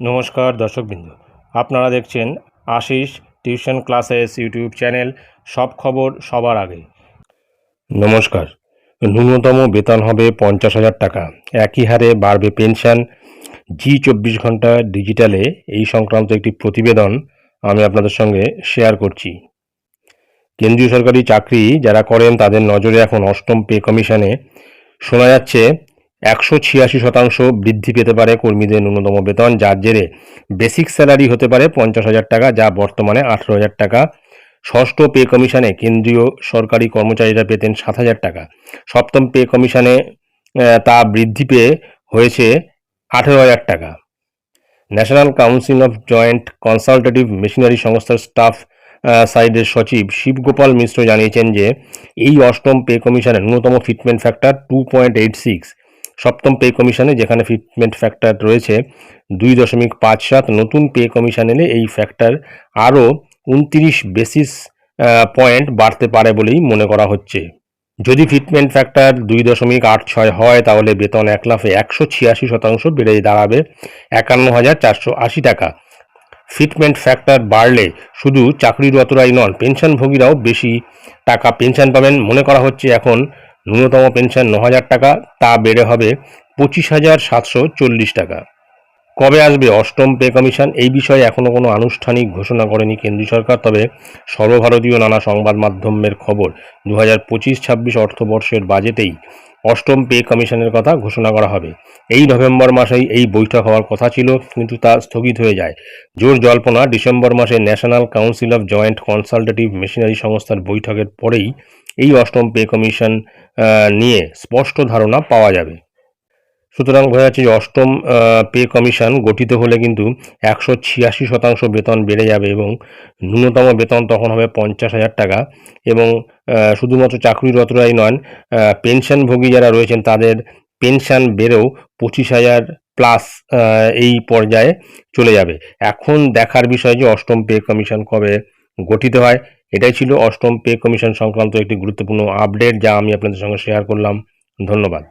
নমস্কার দর্শকবৃন্দ। আপনারা দেখছেন Ashis tuition classes YouTube channel, সব খবর সবার আগে। নমস্কার। ন্যূনতম বেতন হবে পঞ্চাশ হাজার টাকা। একই হারে বাড়বে পেনশন। জি চব্বিশ ঘণ্টা ডিজিটালে এই সংক্রান্ত একটি প্রতিবেদন আমি আপনাদের সঙ্গে শেয়ার করছি। কেন্দ্রীয় সরকারি চাকরি যারা করেন তাদের নজরে এখন অষ্টম পে কমিশনে শোনা যাচ্ছে একশো ছিয়াশি শতাংশ বৃদ্ধি পেতে পারে কর্মীদের ন্যূনতম বেতন, যার জেরে বেসিক স্যালারি হতে পারে পঞ্চাশ হাজার টাকা, যা বর্তমানে আঠেরো হাজার টাকা। ষষ্ঠ পে কমিশনে কেন্দ্রীয় সরকারি কর্মচারীরা পেতেন সাত হাজার টাকা। সপ্তম পে কমিশনে তা বৃদ্ধি পেয়ে হয়েছে আঠেরো হাজার টাকা। National council of joint consultative machinery সংস্থার স্টাফ সাইডের সচিব শিবগোপাল মিশ্র জানিয়েছেন যে, এই অষ্টম পে কমিশনের ন্যূনতম fitment factor two point eight six সপ্তম পে কমিশনে যেখানে ফিটমেন্ট ফ্যাক্টর রয়েছে দুই দশমিক পাঁচ সাত, নতুন পে কমিশন এলে এই ফ্যাক্টর আরও উনত্রিশ বেসিস পয়েন্ট বাড়তে পারে বলেই মনে করা হচ্ছে। যদি ফিটমেন্ট ফ্যাক্টর দুই দশমিক আট ছয় হয়, তাহলে বেতন এক লাফে একশো ছিয়াশি শতাংশ বেড়ে দাঁড়াবে একান্ন হাজার চারশো আশি টাকা। ফিটমেন্ট ফ্যাক্টর বাড়লে শুধু চাকরিরতরাই নন, পেনশনভোগীরাও বেশি টাকা, পেনশন পাবেন মনে করা হচ্ছে এখন ন্যূনতম পেনশন ন হাজার টাকা, তা বেড়ে হবে পঁচিশ হাজার সাতশো চল্লিশ টাকা। কবে আসবে অষ্টম পে কমিশন? এই বিষয়ে এখনও কোনো আনুষ্ঠানিক ঘোষণা করেনি কেন্দ্রীয় সরকার, তবে সর্বভারতীয় নানা সংবাদ মাধ্যমের খবর দু হাজার পঁচিশ ছাব্বিশ অর্থবর্ষের বাজেটেই অষ্টম পে কমিশনের কথা ঘোষণা করা হবে। এই নভেম্বর মাসেই এই বৈঠক হওয়ার কথা ছিল, কিন্তু তা স্থগিত হয়ে যায়। জোর জল্পনা, ডিসেম্বর মাসে national council of joint consultative machinery সংস্থার বৈঠকের পরেই এই অষ্টম পে কমিশন নিয়ে স্পষ্ট ধারণা পাওয়া যাবে। সুতরাং বোঝা যাচ্ছে যে অষ্টম পে কমিশন গঠিত হলে কিন্তু একশো ছিয়াশি শতাংশ বেতন বেড়ে যাবে এবং ন্যূনতম বেতন তখন হবে পঞ্চাশ হাজার টাকা এবং শুধুমাত্র চাকরিরতরাই নন পেনশনভোগী যারা রয়েছেন তাদের পেনশন বেড়েও পঁচিশ হাজার প্লাস এই পর্যায়ে চলে যাবে। এখন দেখার বিষয় যে অষ্টম পে কমিশন কবে গঠিত হয়, এটাই ছিল অষ্টম পে কমিশন সংক্রান্ত একটি গুরুত্বপূর্ণ আপডেট যা আমি আপনাদের সঙ্গে শেয়ার করলাম। ধন্যবাদ।